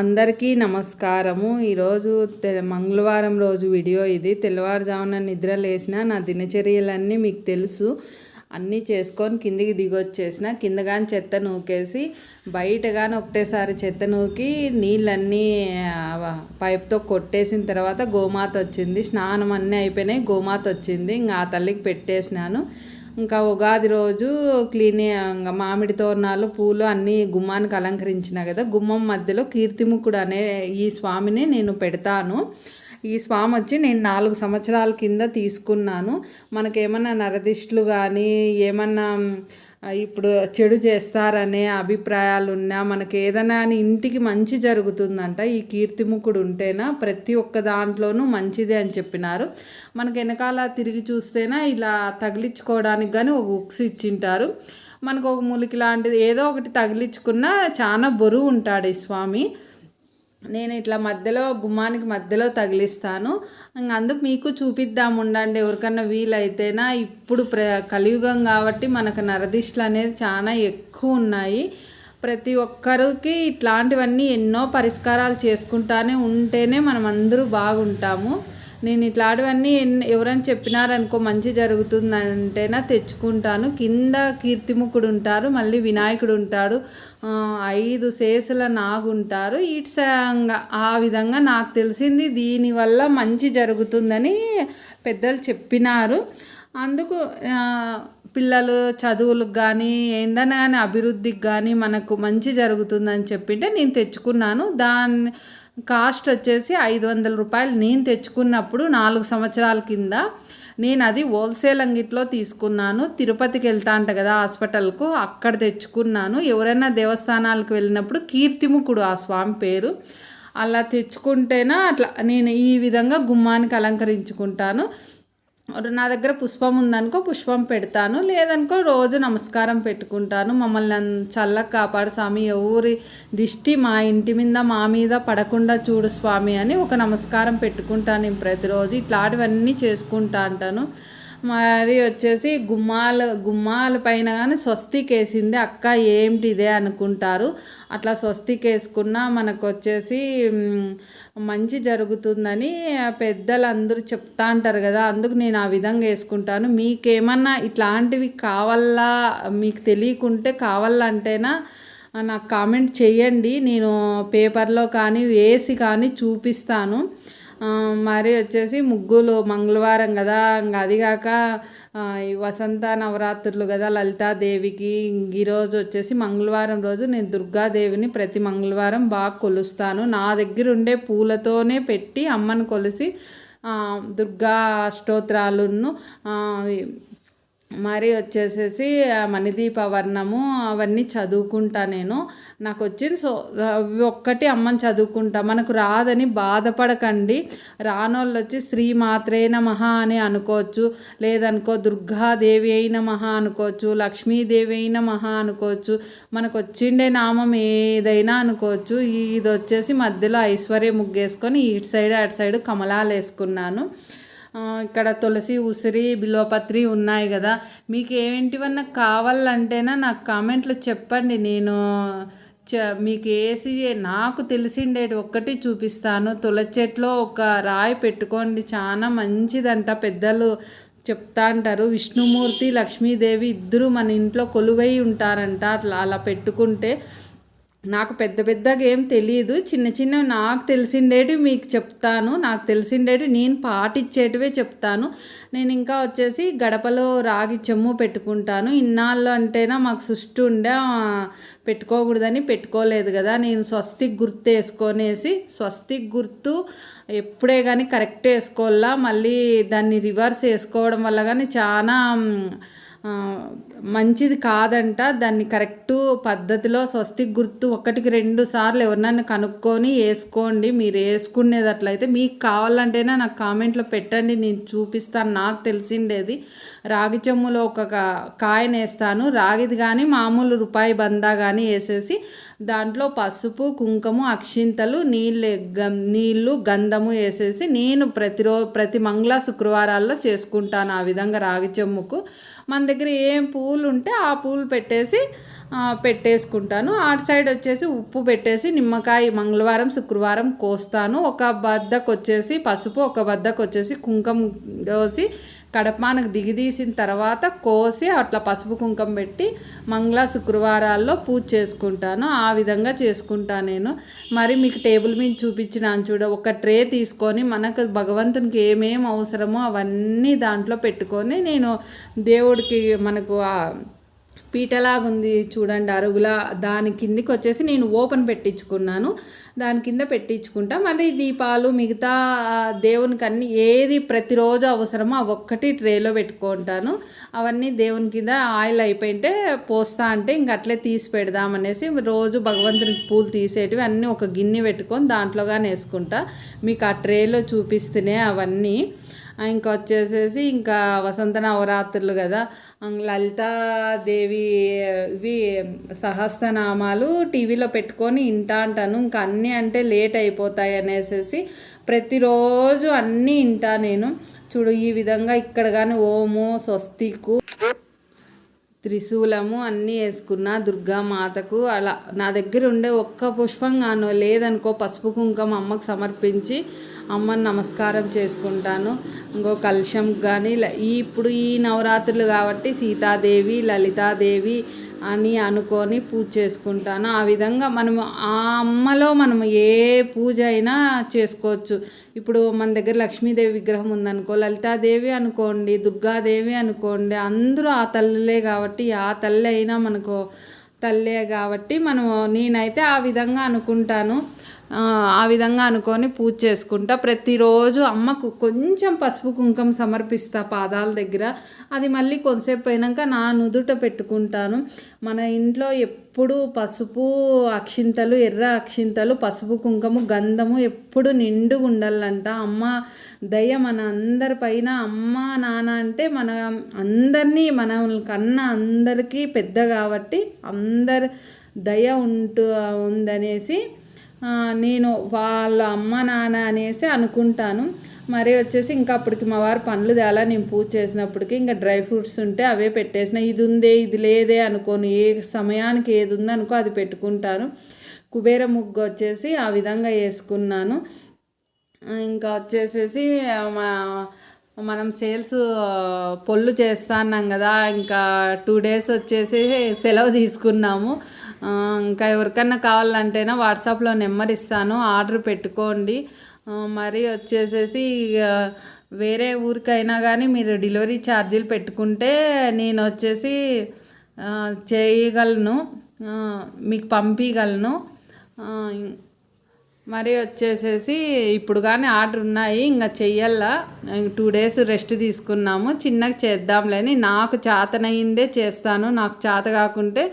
అందరికీ నమస్కారము. ఈరోజు తె మంగళవారం రోజు వీడియో ఇది. తెల్లవారుజామున నిద్ర లేసిన నా దినచర్యలన్నీ మీకు తెలుసు. అన్నీ చేసుకొని కిందికి దిగొచ్చేసిన. కిందగాని చెత్త నూకేసి బయట కానీ ఒకటేసారి చెత్త నూకి నీళ్ళన్నీ పైప్తో కొట్టేసిన తర్వాత గోమాత వచ్చింది. స్నానం అన్నీ అయిపోయినాయి. గోమాత వచ్చింది. ఇంకా ఆ తల్లికి పెట్టేసినాను. ఇంకా ఉగాది రోజు క్లీన్ ఇంకా మామిడి తోరణాలు పూలు అన్నీ గుమ్మానికి అలంకరించిన కదా. గుమ్మం మధ్యలో కీర్తిముఖుడు అనే ఈ స్వామిని నేను పెడతాను. ఈ స్వామి వచ్చి నేను నాలుగు సంవత్సరాల కింద తీసుకున్నాను. మనకేమన్నా నరదిష్టులు కానీ ఏమన్నా ఇప్పుడు చెడు చేస్తారనే అభిప్రాయాలు ఉన్నా మనకి ఏదైనా అని ఇంటికి మంచి జరుగుతుందంట ఈ కీర్తిముఖుడు ఉంటేనా ప్రతి ఒక్క దాంట్లోనూ మంచిదే అని చెప్పినారు. మనకి వెనకాల తిరిగి చూస్తేనా ఇలా తగిలించుకోవడానికి కానీ ఒక ఉక్స్ ఇచ్చింటారు. మనకు ఒక ములికి లాంటిది ఏదో ఒకటి తగిలించుకున్నా చాలా బరువు ఉంటాడు ఈ స్వామి. నేను ఇట్లా మధ్యలో గుమ్మానికి మధ్యలో తగిలిస్తాను. అందుకు మీకు చూపిద్దాం ఉండండి. ఎవరికన్నా వీలైతేనా? ఇప్పుడు ప్ర కలియుగం కాబట్టి మనకు నరదిష్లు అనేది చాలా ఎక్కువ ఉన్నాయి. ప్రతి ఒక్కరికి ఇట్లాంటివన్నీ ఎన్నో పరిష్కారాలు చేసుకుంటానే ఉంటేనే మనం అందరూ బాగుంటాము. నేను ఇట్లాంటివన్నీ ఎన్- ఎవరైనా చెప్పినారనుకో మంచి జరుగుతుందంటేనా తెచ్చుకుంటాను. కింద కీర్తిముఖుడు ఉంటారు మళ్ళీ వినాయకుడు ఉంటాడు ఐదు శేషుల నాగుంటారు. ఇట్స్ ఆ విధంగా నాకు తెలిసింది దీనివల్ల మంచి జరుగుతుందని పెద్దలు చెప్పినారు. అందుకు పిల్లలు చదువులకు కానీ ఏందన్నా కానీ అభివృద్ధికి కానీ మనకు మంచి జరుగుతుందని చెప్పింటే నేను తెచ్చుకున్నాను. దాన్ని కాస్ట్ వచ్చేసి ఐదు వందల రూపాయలు. నేను తెచ్చుకున్నప్పుడు నాలుగు సంవత్సరాల కింద నేను అది హోల్సేల్ అంగిట్లో తీసుకున్నాను. తిరుపతికి వెళ్తా అంట కదా హాస్పిటల్కు అక్కడ తెచ్చుకున్నాను. ఎవరైనా దేవస్థానాలకు వెళ్ళినప్పుడు కీర్తిముఖుడు ఆ స్వామి పేరు. అలా తెచ్చుకుంటేనా అట్లా నేను ఈ విధంగా గుమ్మానికి అలంకరించుకుంటాను. నా దగ్గర పుష్పం ఉందనుకో పుష్పం పెడతాను. లేదనుకో రోజు నమస్కారం పెట్టుకుంటాను. మమ్మల్ని చల్ల చల్లగా కాపాడు స్వామి. ఎవరి దిష్టి మా ఇంటి మీద మా మీద పడకుండా చూడు స్వామి అని ఒక నమస్కారం పెట్టుకుంటాను నేను ప్రతిరోజు. ఇట్లాంటివన్నీ చేసుకుంటా అంటాను. మరి వచ్చేసి గుమ్మాల గుమ్మాల పైన కానీ స్వస్తిక్ వేసింది అక్క ఏంటి ఇదే అనుకుంటారు. అట్లా స్వస్తిక్ వేసుకున్న మనకు వచ్చేసి మంచి జరుగుతుందని పెద్దలందరూ చెప్తా అంటారు కదా. అందుకు నేను ఆ విధంగా వేసుకుంటాను. మీకేమన్నా ఇట్లాంటివి కావాలా? మీకు తెలియకుంటే కావాలంటేనా నాకు కామెంట్ చేయండి. నేను పేపర్లో కానీ వేసి కానీ చూపిస్తాను. మరి వచ్చేసి ముగ్గులు మంగళవారం కదా ఇంకా అది కాక ఈ వసంత నవరాత్రులు కదా లలితాదేవికి ఇంక ఈరోజు వచ్చేసి మంగళవారం రోజు నేను దుర్గాదేవిని ప్రతి మంగళవారం బాగా కొలుస్తాను. నా దగ్గర ఉండే పూలతోనే పెట్టి అమ్మను కొలిసి దుర్గా స్తోత్రాలను మరి వచ్చేసేసి మణిదీప వర్ణము అవన్నీ చదువుకుంటా నేను. నాకు వచ్చింది సో ఒక్కటి అమ్మని చదువుకుంటా. మనకు రాదని బాధపడకండి. రానోళ్ళు వచ్చి శ్రీ మాత్రే మహా అని అనుకోవచ్చు. లేదనుకో దుర్గాదేవి అయిన మహా అనుకోవచ్చు. లక్ష్మీదేవి అయిన మహా అనుకోవచ్చు. మనకు వచ్చిండే నామం ఏదైనా అనుకోవచ్చు. ఇది వచ్చేసి మధ్యలో ఐశ్వర్య ముగ్గేసుకొని ఇటు సైడ్ అటు సైడ్ కమలాలు వేసుకున్నాను ఇక్కడ తులసి ఉసిరి బిల్వపత్రి ఉన్నాయి కదా. మీకు ఏంటివన్నా కావాలంటేనా నాకు కామెంట్లో చెప్పండి. నేను చ మీకు వేసి నాకు తెలిసిండేటి ఒక్కటి చూపిస్తాను. తులసి చెట్లో ఒక రాయి పెట్టుకోండి. చాలా మంచిదంట. పెద్దలు చెప్తా అంటారు. విష్ణుమూర్తి లక్ష్మీదేవి ఇద్దరు మన ఇంట్లో కొలువై ఉంటారంట. అట్లా అలా పెట్టుకుంటే నాకు పెద్ద పెద్దగా ఏం తెలియదు చిన్న చిన్న నాకు తెలిసిండేటివి మీకు చెప్తాను. నాకు తెలిసిండేటివి నేను పాటించేటివే చెప్తాను. నేను ఇంకా వచ్చేసి గడపలో రాగి చెమ్ము పెట్టుకుంటాను. ఇన్నాళ్ళు అంటేనా మాకు సుష్టి ఉండే పెట్టుకోకూడదని పెట్టుకోలేదు కదా. నేను స్వస్తికి గుర్తు వేసుకొనేసి స్వస్తికి గుర్తు ఎప్పుడే కానీ కరెక్ట్ వేసుకోవాలా. మళ్ళీ దాన్ని రివర్స్ వేసుకోవడం వల్ల కానీ చాలా మంచిది కాదంట. దాన్ని కరెక్ట్ పద్ధతిలో స్వస్తి గుర్తు ఒకటికి రెండు సార్లు ఎవరినైనా కనుక్కొని వేసుకోండి. మీరు వేసుకునేది అట్లయితే మీకు కావాలంటేనే నాకు కామెంట్లో పెట్టండి. నేను చూపిస్తాను. నాకు తెలిసిండేది. రాగి చెమ్ములో ఒక కాయను వేస్తాను. రాగిది కానీ మామూలు రూపాయి బందా కానీ వేసేసి దాంట్లో పసుపు కుంకుమ అక్షింతలు నీళ్ళు గం నీళ్ళు గంధము వేసేసి నేను ప్రతిరో ప్రతి మంగళ శుక్రవారాల్లో చేసుకుంటాను ఆ విధంగా రాగి చెమ్ముకు. మన దగ్గర ఏం పూలు ఉంటే ఆ పూలు పెట్టేసి పెట్టేసుకుంటాను. అటు సైడ్ వచ్చేసి ఉప్పు పెట్టేసి నిమ్మకాయ మంగళవారం శుక్రవారం కోస్తాను. ఒక బద్దకు వచ్చేసి పసుపు ఒక బద్దకు వచ్చేసి కుంకుమ దోసి కడపానకు దిగిదీసిన తర్వాత కోసి అట్లా పసుపు కుంకుమ పెట్టి మంగళ శుక్రవారాల్లో పూజ చేసుకుంటాను. ఆ విధంగా చేసుకుంటాను నేను. మరి మీకు టేబుల్ మీద చూపించినాను చూడ ఒక ట్రే తీసుకొని మనకు భగవంతునికి ఏమేమి అవసరమో అవన్నీ దాంట్లో పెట్టుకొని నేను దేవుడికి మనకు ఆ పీటలాగుంది చూడండి అరుగుల దాని కిందికి వచ్చేసి నేను ఓపెన్ పెట్టించుకున్నాను. దాని కింద పెట్టించుకుంటా. మరి దీపాలు మిగతా దేవునికి అన్ని ఏది ప్రతిరోజు అవసరమో అవి ఒక్కటి ట్రేలో పెట్టుకుంటాను. అవన్నీ దేవుని కింద ఆయిల్ అయిపోయింటే పోస్తా అంటే ఇంక అట్లే తీసి పెడదామనేసి రోజు భగవంతునికి పూలు తీసేటివి అన్నీ ఒక గిన్నె పెట్టుకొని దాంట్లోగానే వేసుకుంటా. మీకు ఆ ట్రేలో చూపిస్తేనే అవన్నీ. ఇంకా వచ్చేసేసి ఇంకా వసంత నవరాత్రులు కదా. లలితాదేవి ఇవి సహస్రనామాలు టీవీలో పెట్టుకొని ఇంటా అంటాను. ఇంకా అన్నీ అంటే లేట్ అయిపోతాయి అనేసి ప్రతిరోజు అన్నీ ఇంటా నేను. చూడు ఈ విధంగా ఇక్కడ కానీ ఓము స్వస్తికు త్రిశూలము అన్నీ వేసుకున్నా దుర్గామాతకు అలా నా దగ్గర ఉండే ఒక్క పుష్పం గాను లేదనుకో పసుపు కుంకుమ అమ్మకు సమర్పించి అమ్మని నమస్కారం చేసుకుంటాను. ఇంకో కలశం కానీ ఇప్పుడు ఈ నవరాత్రులు కాబట్టి సీతాదేవి లలితాదేవి అని అనుకొని పూజ చేసుకుంటాను. ఆ విధంగా మనం ఆ అమ్మలో మనం ఏ పూజ అయినా చేసుకోవచ్చు. ఇప్పుడు మన దగ్గర లక్ష్మీదేవి విగ్రహం ఉందనుకో లలితాదేవి అనుకోండి దుర్గాదేవి అనుకోండి అందరూ ఆ తల్లులే కాబట్టి ఆ తల్లి అయినా మనకు తల్లే కాబట్టి మనం నేనైతే ఆ విధంగా అనుకుంటాను. ఆ, విధంగా అనుకొని పూజ చేసుకుంటా. ప్రతిరోజు అమ్మకు కొంచెం పసుపు కుంకుమ సమర్పిస్తా పాదాల దగ్గర. అది మళ్ళీ కొంతసేపు అయినాక నా నుదుట పెట్టుకుంటాను. మన ఇంట్లో ఎప్పుడు పసుపు అక్షింతలు ఎర్ర అక్షింతలు పసుపు కుంకుమ గంధము ఎప్పుడు నిండు ఉండాలంట. అమ్మ దయ మన అందరి పైన అమ్మ నాన్న అంటే మన అందరినీ మన కన్నా అందరికీ పెద్ద కాబట్టి అందరి దయ ఉంటు ఉందనేసి నేను వాళ్ళ అమ్మ నాన్న అనేసి అనుకుంటాను. మరి వచ్చేసి ఇంకా అప్పటికి మా వారు పండ్లు తేలా నేను పూజ చేసినప్పటికి ఇంకా డ్రై ఫ్రూట్స్ ఉంటే అవే పెట్టేసిన. ఇది ఉందే ఇది లేదే అనుకోను. ఏ సమయానికి ఏది ఉందో అనుకో అది పెట్టుకుంటాను. కుబేర ముగ్గు వచ్చేసి ఆ విధంగా వేసుకున్నాను. ఇంకా వచ్చేసేసి మా మనం సేల్స్ పొల్లు చేస్తా అన్నాం కదా. ఇంకా టూ డేస్ వచ్చేసి సెలవు తీసుకున్నాము. ఇంకా ఎవరికన్నా కావాలంటేనా వాట్సాప్లో నెంబర్ ఇస్తాను ఆర్డర్ పెట్టుకోండి. మరి వచ్చేసేసి ఇక వేరే ఊరికైనా కానీ మీరు డెలివరీ ఛార్జీలు పెట్టుకుంటే నేను వచ్చేసి చేయగలను మీకు పంపించగలను మరి వచ్చేసేసి ఇప్పుడు కానీ ఆర్డర్ ఉన్నాయి ఇంకా చెయ్యాలా టూ డేస్ రెస్ట్ తీసుకున్నాము చిన్నగా చేద్దాంలేని. నాకు చేతనయిందే చేస్తాను నాకు చేత కాకుంటే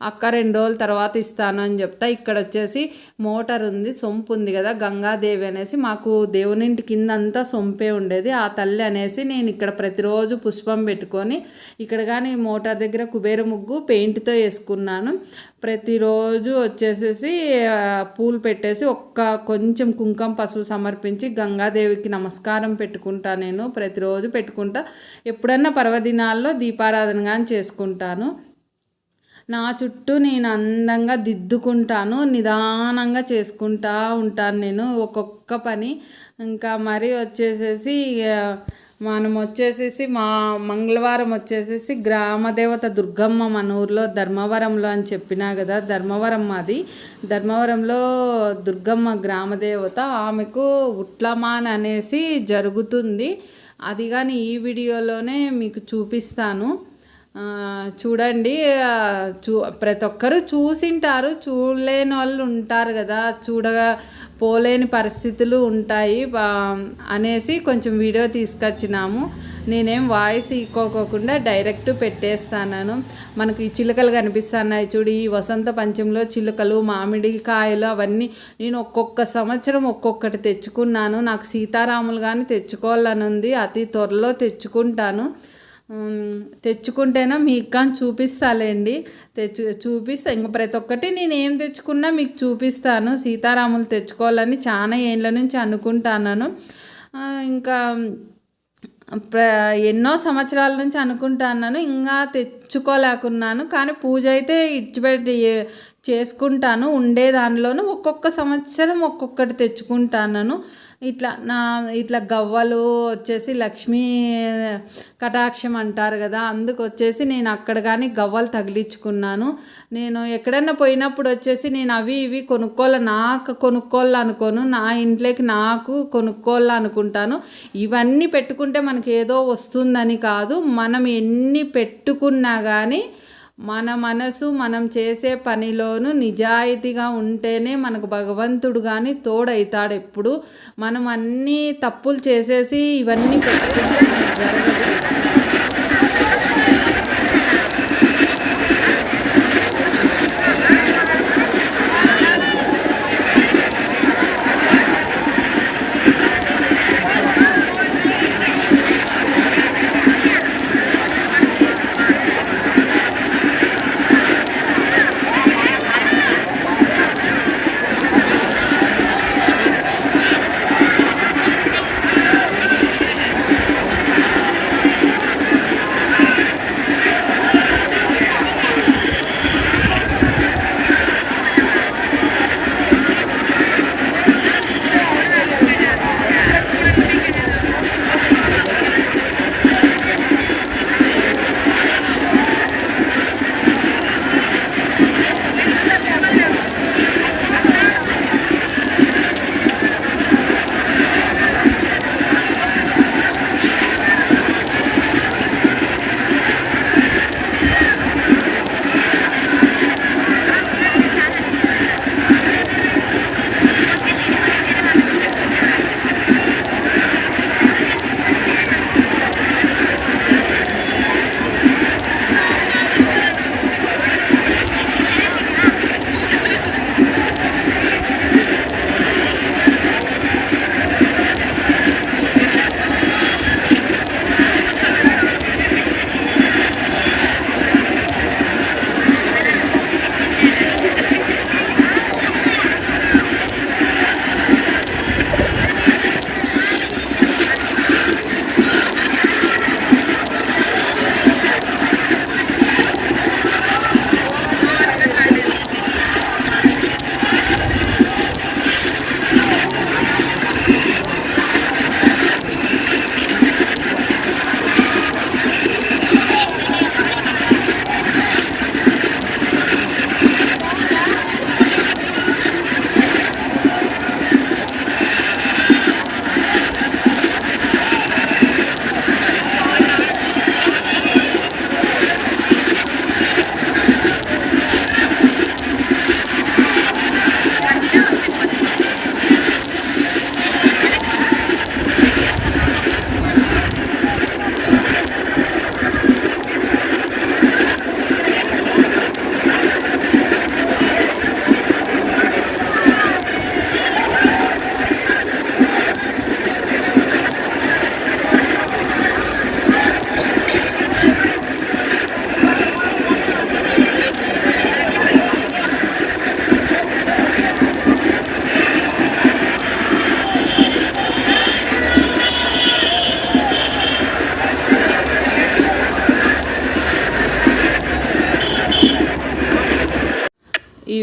అక్క రెండు రోజుల తర్వాత ఇస్తాను అని చెప్తా. ఇక్కడ వచ్చేసి మోటార్ ఉంది సొంపు ఉంది కదా గంగాదేవి అనేసి మాకు దేవునింటి కింద అంతా సొంపే ఉండేది. ఆ తల్లి అనేసి నేను ఇక్కడ ప్రతిరోజు పుష్పం పెట్టుకొని ఇక్కడ కానీ మోటార్ దగ్గర కుబేర ముగ్గు పెయింట్తో వేసుకున్నాను. ప్రతిరోజు వచ్చేసేసి పూలు పెట్టేసి ఒక్క కొంచెం కుంకుమ పసుపు సమర్పించి గంగాదేవికి నమస్కారం పెట్టుకుంటా నేను. ప్రతిరోజు పెట్టుకుంటా. ఎప్పుడన్నా పర్వదినాల్లో దీపారాధన కానీ చేసుకుంటాను. నా చుట్టూ నేను అందంగా దిద్దుకుంటాను నిదానంగా చేసుకుంటా ఉంటాను నేను ఒక్కొక్క పని. ఇంకా మరి వచ్చేసేసి మనం వచ్చేసేసి మా మంగళవారం వచ్చేసేసి గ్రామదేవత దుర్గమ్మ మన ఊర్లో ధర్మవరంలో అని చెప్పినా కదా ధర్మవరం మాది. ధర్మవరంలో దుర్గమ్మ గ్రామదేవత ఆమెకు ఉట్లమాన్ అనేసి జరుగుతుంది. అది కానీ ఈ వీడియోలోనే మీకు చూపిస్తాను. చూడండి చూ ప్రతి ఒక్కరు చూసింటారు చూడలేని వాళ్ళు ఉంటారు కదా చూడగా పోలేని పరిస్థితులు ఉంటాయి అనేసి కొంచెం వీడియో తీసుకొచ్చినాము. నేనేం వాయిస్ ఇక్కోకోకుండా డైరెక్ట్ పెట్టేస్తాను మనకి ఈ చిలుకలు కనిపిస్తున్నాయి చూడు ఈ వసంత పంచంలో చిలుకలు మామిడి కాయలు అవన్నీ నేను ఒక్కొక్క సంవత్సరం ఒక్కొక్కటి తెచ్చుకున్నాను. నాకు సీతారాములు కానీ తెచ్చుకోవాలని ఉంది అతి త్వరలో తెచ్చుకుంటాను. తెచ్చుకుంటేనే మీకు కానీ చూపిస్తాలేండి. తెచ్చు చూపిస్తా. ఇంకా ప్రతి ఒక్కటి నేను ఏం తెచ్చుకున్నా మీకు చూపిస్తాను. సీతారాములు తెచ్చుకోవాలని చాలా ఏళ్ళ నుంచి అనుకుంటాను ఇంకా ప్ర ఎన్నో సంవత్సరాల నుంచి అనుకుంటాను ఇంకా తెచ్చుకోలేకున్నాను. కానీ పూజ అయితే ఇచ్చిపెట్టి చేసుకుంటాను. ఉండే దానిలోనూ ఒక్కొక్క సంవత్సరం ఒక్కొక్కటి తెచ్చుకుంటాను ఇట్లా నా ఇట్లా గవ్వలు వచ్చేసి లక్ష్మీ కటాక్షం అంటారు కదా అందుకు వచ్చేసి నేను అక్కడ కానీ గవ్వలు తగిలించుకున్నాను. నేను ఎక్కడన్నా పోయినప్పుడు వచ్చేసి నేను అవి ఇవి కొనుక్కోవాలి నాకు కొనుక్కోవాలి అనుకోను. నా ఇంట్లోకి నాకు కొనుక్కోవాలి అనుకుంటాను. ఇవన్నీ పెట్టుకుంటే మనకి ఏదో వస్తుందని కాదు. మనం ఎన్ని పెట్టుకున్నా కానీ మన మనసు మనం చేసే పనిలోను నిజాయితీగా ఉంటేనే మనకు భగవంతుడు కానీ తోడవుతాడు ఎప్పుడు. మనం అన్నీ తప్పులు చేసేసి ఇవన్నీ పెట్టుకుంటే జరగదు.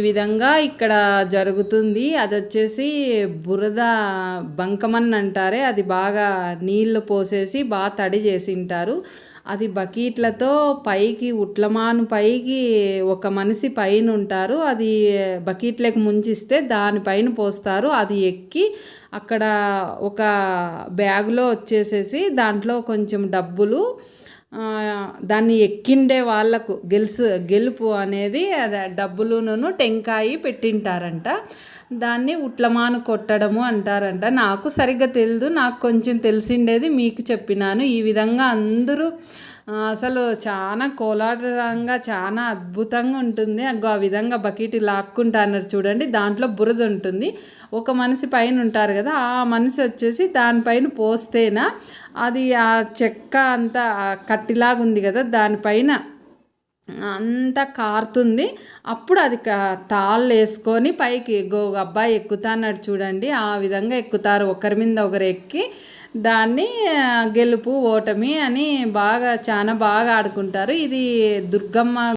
విధంగా ఇక్కడ జరుగుతుంది. అది వచ్చేసి బురద బంకమన్ అంటారే అది బాగా నీళ్ళు పోసేసి బాగా తడి చేసింటారు. అది బకెట్లతో పైకి ఉట్లమాను పైకి ఒక మనిషి పైన ఉంటారు అది బకెట్లకు ముంచిస్తే దానిపైన పోస్తారు. అది ఎక్కి అక్కడ ఒక బ్యాగులో వచ్చేసేసి దాంట్లో కొంచెం డబ్బులు దాన్ని ఎక్కిండే వాళ్ళకు గెలుసు గెలుపు అనేది అదే డబ్బులును టెంకాయి పెట్టింటారంట. దాన్ని ఉట్లమాను కొట్టడము అంటారంట. నాకు సరిగ్గా తెలియదు నాకు కొంచెం తెలిసిండేది మీకు చెప్పినాను. ఈ విధంగా అందరూ అసలు చాలా కోలాటంగా చాలా అద్భుతంగా ఉంటుంది. అగ్గో ఆ విధంగా బకెట్ లాక్కుంటా అన్నారు చూడండి. దాంట్లో బురద ఉంటుంది. ఒక మనిషి పైన ఉంటారు కదా ఆ మనిషి వచ్చేసి దానిపైన పోస్తేనా అది ఆ చెక్క అంతా ఆ కట్టిలాగా ఉంది కదా దానిపైన అంతా కారుతుంది. అప్పుడు అది తాళ్ళు వేసుకొని పైకి గో అబ్బాయి ఎక్కుతాన్నాడు చూడండి. ఆ విధంగా ఎక్కుతారు. ఒకరి మీద ఒకరు ఎక్కి దాన్ని గెలుపు ఓటమి అని బాగా చాలా బాగా ఆడుకుంటారు. ఇది దుర్గమ్మ